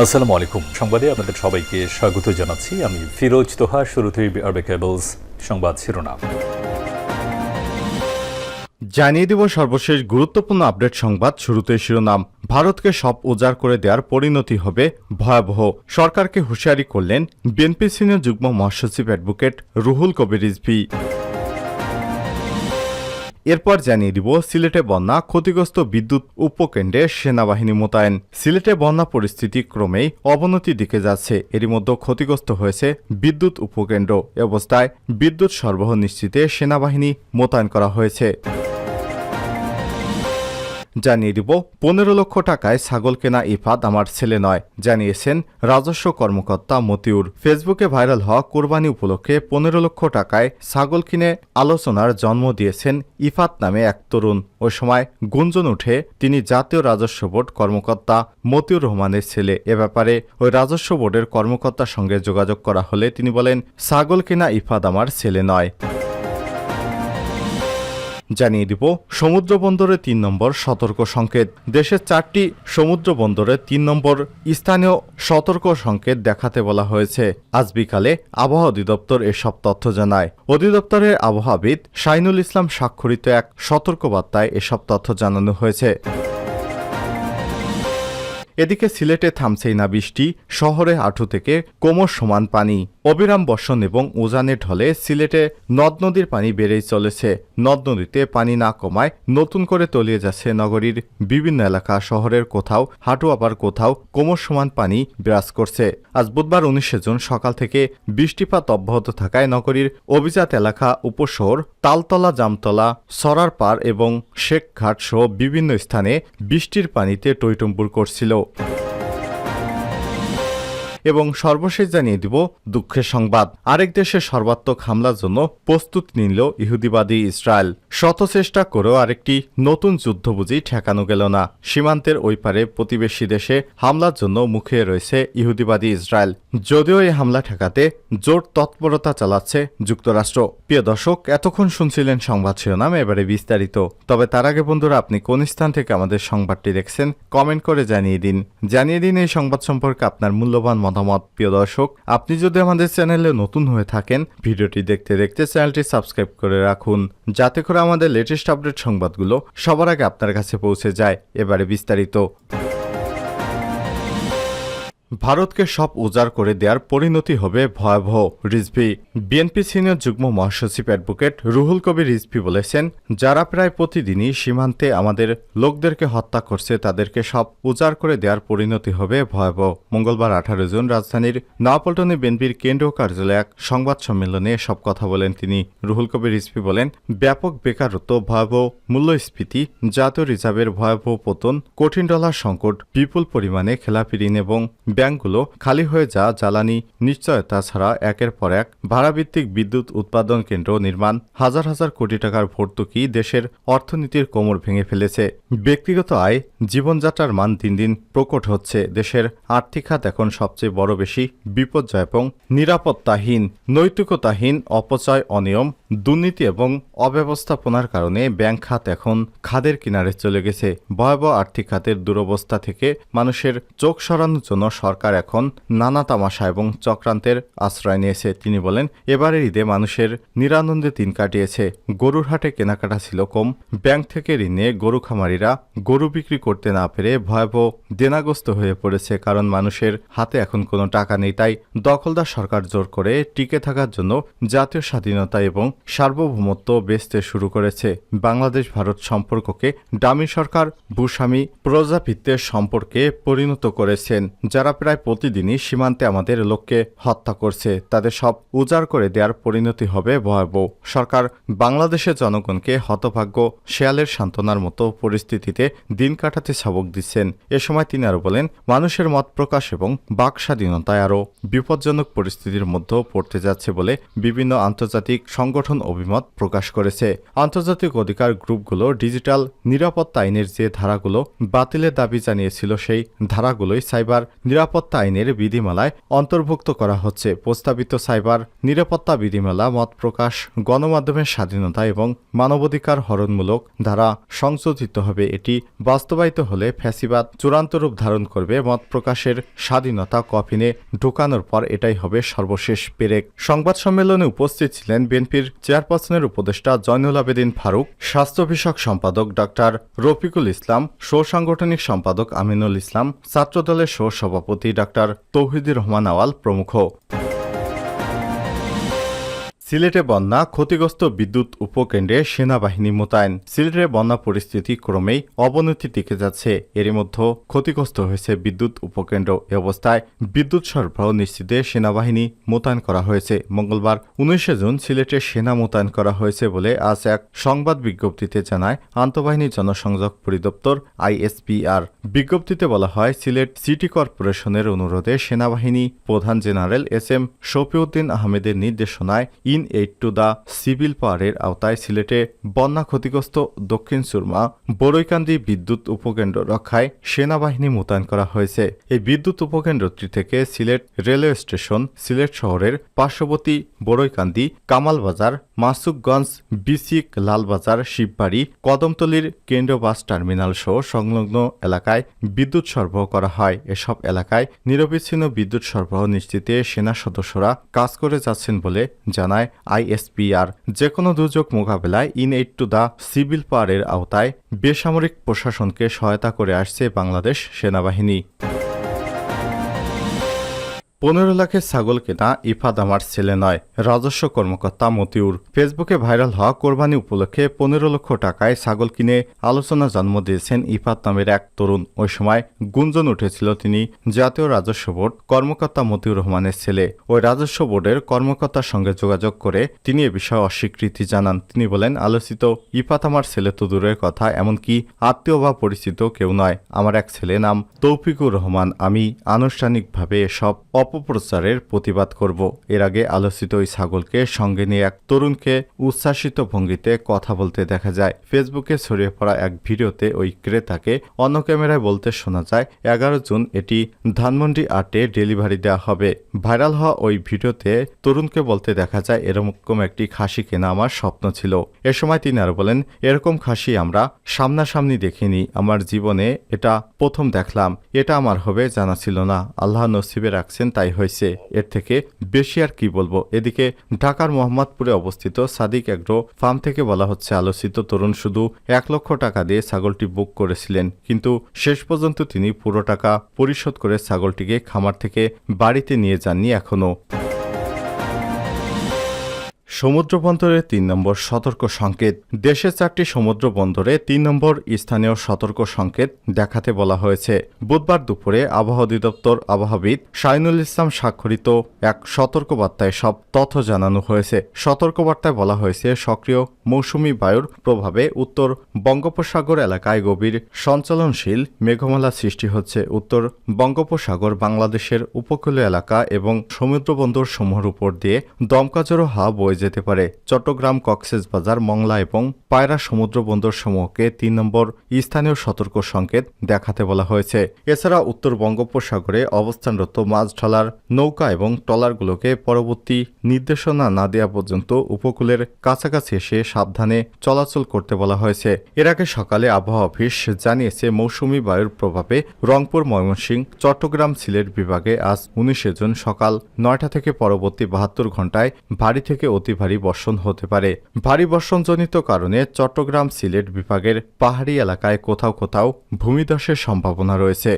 আসসালামু আলাইকুম। সংবাদে আপনাদের সবাইকে স্বাগত জানাচ্ছি। আমি ফিরোজ তোহা, শুরুতেই আরবে কেবলস সংবাদ শিরোনাম। জানিয়ে দিব সর্বশেষ গুরুত্বপূর্ণ আপডেট সংবাদ শুরুতে শিরোনাম। ভারতকে সব উজাড় করে দেওয়ার পরিণতি হবে ভয়াবহ। সরকারকে হুঁশিয়ারি করলেন বিএনপি সিনিয়র যুগ্ম মহাসচিব অ্যাডভোকেট রুহুল কবির রিজভি। এরপর জানিয়ে দিব, সিলেটে বন্যা ক্ষতিগ্রস্ত বিদ্যুৎ উপকেন্দ্রে সেনাবাহিনী মোতায়েন। সিলেটে বন্যা পরিস্থিতি ক্রমেই অবনতির দিকে যাচ্ছে। এরই মধ্যে ক্ষতিগ্রস্ত হয়েছে বিদ্যুৎ উপকেন্দ্র। অবস্থায় বিদ্যুৎ সরবরাহ নিশ্চিতে সেনাবাহিনী মোতায়েন করা হয়েছে। জানিয়ে দিব, পনেরো লক্ষ টাকায় ছাগল কেনা ইফাদ আমার ছেলে নয়, জানিয়েছেন রাজস্ব কর্মকর্তা মতিউর। ফেসবুকে ভাইরাল হওয়া কোরবানি উপলক্ষে পনেরো লক্ষ টাকায় ছাগল কিনে আলোচনার জন্ম দিয়েছেন ইফাত নামে এক তরুণ। ওই সময় গুঞ্জন উঠে তিনি জাতীয় রাজস্ব বোর্ড কর্মকর্তা মতিউর রহমানের ছেলে। এ ব্যাপারে ওই রাজস্ব বোর্ডের কর্মকর্তার সঙ্গে যোগাযোগ করা হলে তিনি বলেন, ছাগল কেনা ইফাদ আমার ছেলে নয়। জানিয়ে দিব, সমুদ্র বন্দরে তিন নম্বর সতর্ক সংকেত। দেশের চারটি সমুদ্র বন্দরে তিন নম্বর স্থানীয় সতর্ক সংকেত দেখাতে বলা হয়েছে। আজ বিকালে আবহাওয়া অধিদপ্তর এসব তথ্য জানায়। অধিদপ্তরের আবহাওয়াবিদ শাইনুল ইসলাম স্বাক্ষরিত এক সতর্কবার্তায় এসব তথ্য জানানো হয়েছে। এদিকে সিলেটে থামছেই না বৃষ্টি, শহরে হাঁটু থেকে কোমর সমান পানি। অবিরাম বর্ষণ এবং উজানের ঢলে সিলেটে নদ নদীর পানি বেড়েই চলেছে। নদ নদীতে পানি না কমায় নতুন করে তলিয়ে যাচ্ছে নগরীর বিভিন্ন এলাকা, শহরের কোথাও, হাঁটু আবার কোথাও কোমর সমান পানি বিরাজ করছে। আজ বুধবার উনিশে জুন সকাল থেকে বৃষ্টিপাত অব্যাহত থাকায় নগরীর অভিজাত এলাকা উপশহর তালতলা, জামতলা সরার পার এবং শেখঘাট সহ বিভিন্ন স্থানে বৃষ্টির পানিতে টইটম্বুর করছিল। এবং সর্বশেষ জানিয়ে দিব দুঃখের সংবাদ। আরেক দেশের সর্বাত্মক হামলার জন্য প্রস্তুত নিল ইহুদিবাদী ইসরায়েল। শত চেষ্টা করেও আরেকটি নতুন যুদ্ধ বুঝি ঠেকানো গেল না। সীমান্তের ওই পারে প্রতিবেশী দেশে হামলার জন্য মুখে রয়েছে ইহুদিবাদী ইসরায়েল। যদিও এই হামলা ঠেকাতে জোর তৎপরতা চালাচ্ছে যুক্তরাষ্ট্র। প্রিয় দর্শক, এতক্ষণ শুনছিলেন সংবাদ শিরোনাম, এবারে বিস্তারিত। তবে তার আগে বন্ধুরা, আপনি কোন স্থান থেকে আমাদের সংবাদটি দেখছেন, কমেন্ট করে জানিয়ে দিন। জানিয়ে দিন এই সংবাদ সম্পর্কে আপনার মূল্যবান মতামত, প্রিয় দর্শক, আপনি যদি আমাদের চ্যানেলে নতুন হয়ে থাকেন, ভিডিওটি দেখতে দেখতে চ্যানেলটি সাবস্ক্রাইব করে রাখুন, যাতে করে আমাদের লেটেস্ট আপডেট সংবাদগুলো সবার আগে আপনার কাছে পৌঁছে যায়। এবারে বিস্তারিত। ভারতকে সব উজাড় করে দেওয়ার পরিণতি হবে ভয়াবহ রিজভি। বিএনপি সিনিয়র যুগ্ম মহাসচিব অ্যাডভোকেট রুহুল কবির রিজভি বলেছেন, যারা প্রায় প্রতিদিনই সীমান্তে আমাদের লোকদেরকে হত্যা করছে, তাদেরকে সব উজাড় করে দেওয়ার পরিণতি হবে ভয়াবহ। মঙ্গলবার আঠারো জুন রাজধানীর নয়াপল্টনে বিএনপির কেন্দ্রীয় কার্যালয়ে এক সংবাদ সম্মেলনে সব কথা বলেন তিনি। রুহুল কবির রিজভি বলেন, ব্যাপক বেকারত্ব, ভয়াবহ মূল্যস্ফীতি, জাতীয় রিজার্ভের ভয়াবহ পতন, কঠিন ডলার সংকট, বিপুল পরিমাণে খেলাপি ঋণ এবং ব্যাংকগুলো খালি হয়ে যা জ্বালানি নিশ্চয়তা ছাড়া একের পর এক ভাড়াভিত্তিক বিদ্যুৎ উৎপাদন কেন্দ্র নির্মাণ হাজার হাজার কোটি টাকার ভর্তুকি দেশের অর্থনীতির কোমর ভেঙে ফেলেছে। ব্যক্তিগত আয়, জীবনযাত্রার মান দিন দিন প্রকট হচ্ছে। দেশের আর্থিক খাত এখন সবচেয়ে বড় বেশি বিপর্যয় এবং নিরাপত্তাহীন, নৈতিকতাহীন, অপচয়, অনিয়ম, দুর্নীতি এবং অব্যবস্থাপনার কারণে ব্যাংক খাত এখন খাদের কিনারে চলে গেছে। ভয়াবহ আর্থিক খাতের দুরবস্থা থেকে মানুষের চোখ সরানোর জন্য সরকার এখন নানা তামাশা এবং চক্রান্তের আশ্রয় নিয়েছে। তিনি বলেন, এবারের ঈদে মানুষের নিরানন্দে দিন কাটিয়েছে। গরুর হাটে কেনাকাটা ছিল কম। ব্যাংক থেকে ঋণে গরু খামারিরা গরু বিক্রি করতে না পেরে ভয়াবহ দেনাগ্রস্ত হয়ে পড়েছে কারণ মানুষের হাতে এখন কোনো টাকা নেই। তাই দখলদার সরকার জোর করে টিকে থাকার জন্য জাতীয় স্বাধীনতা এবং সার্বভৌমত্ব বেচতে শুরু করেছে। বাংলাদেশ ভারত সম্পর্ককে ডামি সরকার, ভূস্বামী প্রজাপিত্বের সম্পর্কে পরিণত করেছেন। যারা প্রায় প্রতিদিনই সীমান্তে আমাদের লোককে হত্যা করছে। তাদের সব উজাড় করে দেওয়ার পরিণতি হবে ভয়াবহ। সরকার বাংলাদেশের জনগণকে হতভাগ্য, শেয়ালের সান্ত্বনার মতো পরিস্থিতিতে দিন কাটাতে সবক দিচ্ছেন। এ সময় তিনি আরও বলেন, মানুষের মত প্রকাশ এবং বাক স্বাধীনতায় আরও বিপজ্জনক পরিস্থিতির মধ্যে পড়তে যাচ্ছে বলে বিভিন্ন আন্তর্জাতিক সংগঠন অভিমত প্রকাশ করেছে। আন্তর্জাতিক অধিকার গ্রুপগুলো ডিজিটাল নিরাপত্তা আইনের যে ধারাগুলো বাতিলের দাবি জানিয়েছিল, সেই ধারাগুলোই সাইবার নিরাপত্তা নিরাপত্তা আইনের বিধিমালায় অন্তর্ভুক্ত করা হচ্ছে। প্রস্তাবিত সাইবার নিরাপত্তা বিধিমালা মত প্রকাশ, গণমাধ্যমের স্বাধীনতা এবং মানবাধিকার হরণমূলক ধারা সংশোধিত হবে। এটি বাস্তবায়িত হলে ফ্যাসিবাদ চূড়ান্ত রূপ ধারণ করবে। মত প্রকাশের স্বাধীনতা কফিনে ঢোকানোর পর এটাই হবে সর্বশেষ পেরেক। সংবাদ সম্মেলনে উপস্থিত ছিলেন বিএনপির চেয়ারপারসনের উপদেষ্টা জয়নুল আবেদিন ফারুক, স্বাস্থ্য বিষয়ক সম্পাদক ডাক্তার রফিকুল ইসলাম সহ সাংগঠনিক সম্পাদক আমিনুল ইসলাম, ছাত্রদলের সহ সভাপতি ডাক্তার তৌহিদুর রহমান আওয়াল প্রমুখ। সিলেটে বন্যা, ক্ষতিগ্রস্ত বিদ্যুৎ উপকেন্দ্রে সেনাবাহিনী মোতায়েন। সিলেটে বন্যা পরিস্থিতি ক্রমেই অবনতি দিকে যাচ্ছে। এরই মধ্যে ক্ষতিগ্রস্ত হয়েছে বিদ্যুৎ উপকেন্দ্র এ অবস্থায় বিদ্যুৎ সরবরাহ নিশ্চিতে সেনাবাহিনী মোতায়েন করা হয়েছে। মঙ্গলবার উনিশে জুন সিলেটে সেনা মোতায়েন করা হয়েছে বলে আজ এক সংবাদ বিজ্ঞপ্তিতে জানায় আন্তঃবাহিনী জনসংযোগ পরিদপ্তর আইএসপিআর বিজ্ঞপ্তিতে বলা হয়, সিলেট সিটি কর্পোরেশনের অনুরোধে সেনাবাহিনী প্রধান জেনারেল এস এম শফিউদ্দিন আহমেদের নির্দেশনায় in aid to the civil পাওয়ারের আওতায় সিলেটে বন্যা ক্ষতিগ্রস্ত দক্ষিণ সুরমা বড়ইকান্দি বিদ্যুৎ উপকেন্দ্র রক্ষায় সেনাবাহিনী মোতায়েন করা হয়েছে। এই বিদ্যুৎ উপকেন্দ্রটি থেকে সিলেট রেলওয়ে স্টেশন, সিলেট শহরের পার্শ্ববর্তী বড়ইকান্দি কামালবাজার, মাসুকগঞ্জ, বিসিক লালবাজার, শিববাড়ি, কদমতলির কেন্দ্র বাস টার্মিনাল সহ সংলগ্ন এলাকায় বিদ্যুৎ সরবরাহ করা হয়। এসব এলাকায় নিরবিচ্ছিন্ন বিদ্যুৎ সরবরাহ নিশ্চিতে সেনা সদস্যরা কাজ করে যাচ্ছেন বলে জানায় আইএসপিআর যে কোনো দুর্যোগ মোকাবেলায় in aid to the civil পাওয়ারের আওতায় বেসামরিক প্রশাসনকে সহায়তা করে আসছে বাংলাদেশ সেনাবাহিনী। পনেরো লাখের ছাগল কেনা ইফাদ আমার ছেলে নয়, রাজস্ব কর্মকর্তা মতিউর। ফেসবুকে ভাইরাল হওয়া কোরবানি উপলক্ষে পনেরো লক্ষ টাকায় ছাগল কিনে আলোচনা জন্ম দিয়েছেন ইফাত নামের এক তরুণ। ওই সময় গুঞ্জন উঠেছিল তিনি, জাতীয় রাজস্ব বোর্ড কর্মকর্তা মতিউর রহমানের ছেলে। ওই রাজস্ব বোর্ডের কর্মকর্তার সঙ্গে যোগাযোগ করে তিনি এ বিষয়ে অস্বীকৃতি জানান। তিনি বলেন, আলোচিত ইফাত আমার ছেলে তো দূরের কথা, এমনকি আত্মীয় বা পরিচিত কেউ নয়। আমার এক ছেলে নাম তৌফিকুর রহমান। আমি আনুষ্ঠানিকভাবে এসব অপপ্রচারের প্রতিবাদ করব। এর আগে আলোচিত ওই ছাগলকে সঙ্গে নিয়ে এক তরুণকে উচ্ছ্বাসিত ভঙ্গিতে কথা বলতে দেখা যায়। ফেসবুকে ছড়িয়ে পড়া এক ভিডিওতে ওই ক্রেতাকে অন্য ক্যামেরায় বলতে শোনা যায়, এগারো জুন এটি ধানমন্ডি আটে ডেলিভারি দেওয়া হবে। ভাইরাল হওয়া ওই ভিডিওতে তরুণকে বলতে দেখা যায়, এরকম একটি খাসি কেনা আমার স্বপ্ন ছিল। এ সময় তিনি আরও বলেন, এরকম খাসি আমরা সামনাসামনি দেখিনি। আমার জীবনে এটা প্রথম দেখলাম। এটা আমার হবে জানা ছিল না। আল্লাহ নসিবে রাখছেন, তাই হয়েছে। এর থেকে বেশি আর কি বলব। এদিকে ঢাকার মোহাম্মদপুরে অবস্থিত সাদিক অ্যাগ্রো ফার্ম থেকে বলা হচ্ছে, আলোচিত তরুণ শুধু এক লক্ষ টাকা দিয়ে ছাগলটি বুক করেছিলেন। কিন্তু শেষ পর্যন্ত তিনি পুরো টাকা পরিশোধ করে ছাগলটিকে খামার থেকে বাড়িতে নিয়ে যাননি এখনও সমুদ্র বন্দরে তিন নম্বর সতর্ক সংকেত। দেশের চারটি সমুদ্র বন্দরে তিন নম্বর স্থানীয় সতর্ক সংকেত দেখাতে বলা হয়েছে। বুধবার দুপুরে আবহাওয়া অধিদপ্তর আবহাওয়াবিদ শাইনুল ইসলাম স্বাক্ষরিত এক সতর্কবার্তায় সব তথ্য জানানো হয়েছে। সতর্কবার্তায় বলা হয়েছে, সক্রিয় মৌসুমি বায়ুর প্রভাবে উত্তর বঙ্গোপসাগর এলাকায় গভীর সঞ্চালনশীল মেঘমালা সৃষ্টি হচ্ছে। উত্তর বঙ্গোপসাগর বাংলাদেশের উপকূলীয় এলাকা এবং সমুদ্রবন্দর সমূহের উপর দিয়ে দমকাজোরো হাওয়া বয়ে যেতে পারে। চট্টগ্রাম কক্সেসবাজার মংলা এবং পায়রা সমুদ্র বন্দর সমূহকে তিন নম্বর স্থানীয় সতর্ক সংকেত দেখাতে বলা হয়েছে। এছাড়া উত্তর বঙ্গোপসাগরে অবস্থানরত মাছ ঢালার নৌকা এবং ট্রলারগুলোকে পরবর্তী নির্দেশনা না দেওয়া পর্যন্ত উপকূলের কাছাকাছি এসে সাবধানে চলাচল করতে বলা হয়েছে। এর আগে সকালে আবহাওয়া অফিস জানিয়েছে, মৌসুমি বায়ুর প্রভাবে রংপুর ময়মনসিংহ চট্টগ্রাম সিলেট বিভাগে আজ উনিশে জুন সকাল নয়টা থেকে পরবর্তী বাহাত্তর ঘন্টায় ভারী থেকে অতি ভারী বর্ষণ হতে পারে। ভারী বর্ষণজনিত কারণে চট্টগ্রাম সিলেট বিভাগের পাহাড়ি এলাকায় কোথাও কোথাও ভূমিধসের সম্ভাবনা রয়েছে।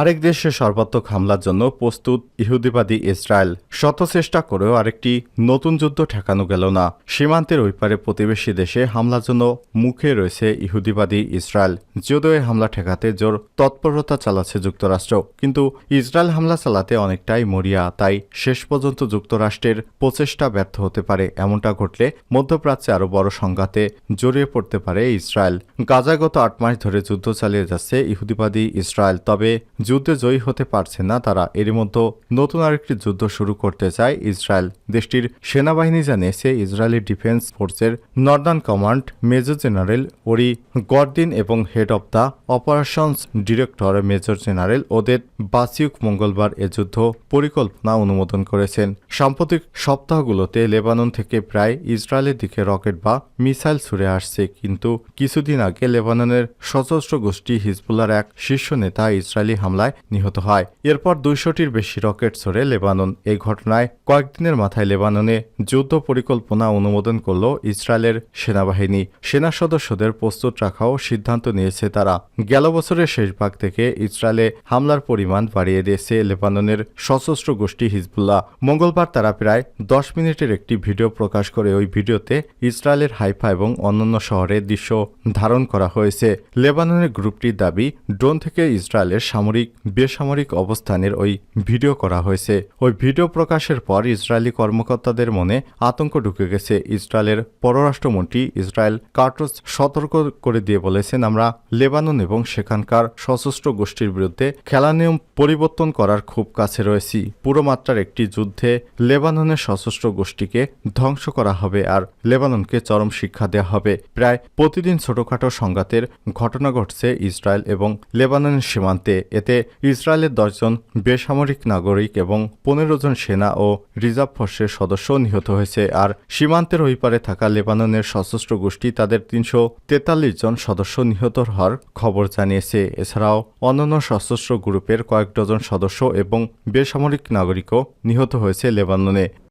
আরেক দেশে সর্বাত্মক হামলার জন্য প্রস্তুত ইহুদিবাদী ইসরায়েল। শত চেষ্টা করেও আরেকটি নতুন যুদ্ধ ঠেকানো গেল না। সীমান্তের ওই পারে প্রতিবেশী দেশে হামলার জন্য মুখে রয়েছে ইহুদিবাদী ইসরায়েল। যদিও হামলা ঠেকাতে জোর তৎপরতা চালাচ্ছে যুক্তরাষ্ট্র, কিন্তু ইসরায়েল হামলা চালাতে অনেকটাই মরিয়া, তাই শেষ পর্যন্ত যুক্তরাষ্ট্রের প্রচেষ্টা ব্যর্থ হতে পারে। এমনটা ঘটলে মধ্যপ্রাচ্যে আরও বড় সংঘাতে জড়িয়ে পড়তে পারে ইসরায়েল। গাজায় গত আট মাস ধরে যুদ্ধ চালিয়ে যাচ্ছে ইহুদিবাদী ইসরায়েল, তবে যুদ্ধে জয়ী হতে পারছে না, তারা এরই মধ্যে নতুন আরেকটি যুদ্ধ শুরু করতে চায় ইসরায়েল। দেশটির সেনাবাহিনী জানিয়েছে, ইসরায়েলি ডিফেন্স ফোর্সের northern command, major general Ori Gordin এবং head of the operations director major general Oded Basiuk মঙ্গলবার এ যুদ্ধ পরিকল্পনা অনুমোদন করেছেন। সাম্প্রতিক সপ্তাহগুলোতে লেবানন থেকে প্রায় ইসরায়েলের দিকে রকেট বা মিসাইল ছুড়ে আসছে, কিন্তু কিছুদিন আগে লেবাননের সশস্ত্র গোষ্ঠী হিজবুল্লার এক শীর্ষ নেতা ইসরায়েলি হামলায় নিহত হয়। এরপর দুইশোটির বেশি রকেট ছড়ে লেবানন। এই ঘটনায় কয়েকদিনের মাথায় লেবাননে যুদ্ধ পরিকল্পনা অনুমোদন করল ইসরায়েলের সেনাবাহিনী। সেনা সদস্যদের প্রস্তুত রাখাও সিদ্ধান্ত নিয়েছে তারা। গেল বছরের শেষ ভাগ থেকে ইসরায়েলে হামলার পরিমাণ বাড়িয়ে দিয়েছে লেবাননের সশস্ত্র গোষ্ঠী হিজবুল্লাহ। মঙ্গলবার তারা প্রায় দশ মিনিটের একটি ভিডিও প্রকাশ করে ওই ভিডিওতে ইসরায়েলের হাইফা এবং অন্যান্য শহরের দৃশ্য ধারণ করা হয়েছে। লেবাননের গ্রুপটির দাবি, ড্রোন থেকে ইসরায়েলের সামরিক, বেসামরিক অবস্থানের ওই ভিডিও করা হয়েছে। ওই ভিডিও প্রকাশের পর ইসরায়েলি কর্মকর্তাদের মনে আতঙ্ক ঢুকে গেছে। ইসরায়েলের পররাষ্ট্রমন্ত্রী ইসরায়েল কার্টোস সতর্ক করে দিয়ে বলেছেন, আমরা লেবানন এবং সেখানকার সশস্ত্র গোষ্ঠীর বিরুদ্ধে খেলা নিয়ম পরিবর্তন করার খুব কাছে রয়েছি। পুরো মাত্রার একটি যুদ্ধে লেবাননের সশস্ত্র গোষ্ঠীকে ধ্বংস করা হবে আর লেবাননকে চরম শিক্ষা দেওয়া হবে। প্রায় প্রতিদিন ছোটখাটো সংঘাতের ঘটনা ঘটছে ইসরায়েল এবং লেবাননের সীমান্তে। এতে ইসরায়েলের দশজন বেসামরিক নাগরিক এবং পনেরো জন সেনা ও রিজার্ভ ফোর্সের সদস্য নিহত হয়েছে। আর সীমান্তের ওই পারে থাকা লেবাননের সশস্ত্র গোষ্ঠী তাদের তিনশো তেতাল্লিশ জন সদস্য নিহত হওয়ার খবর জানিয়েছে। এছাড়াও অন্যান্য সশস্ত্র গ্রুপের কয়েক ডজন সদস্য এবং বেসামরিক নাগরিকও নিহত হয়েছে লেবাননে।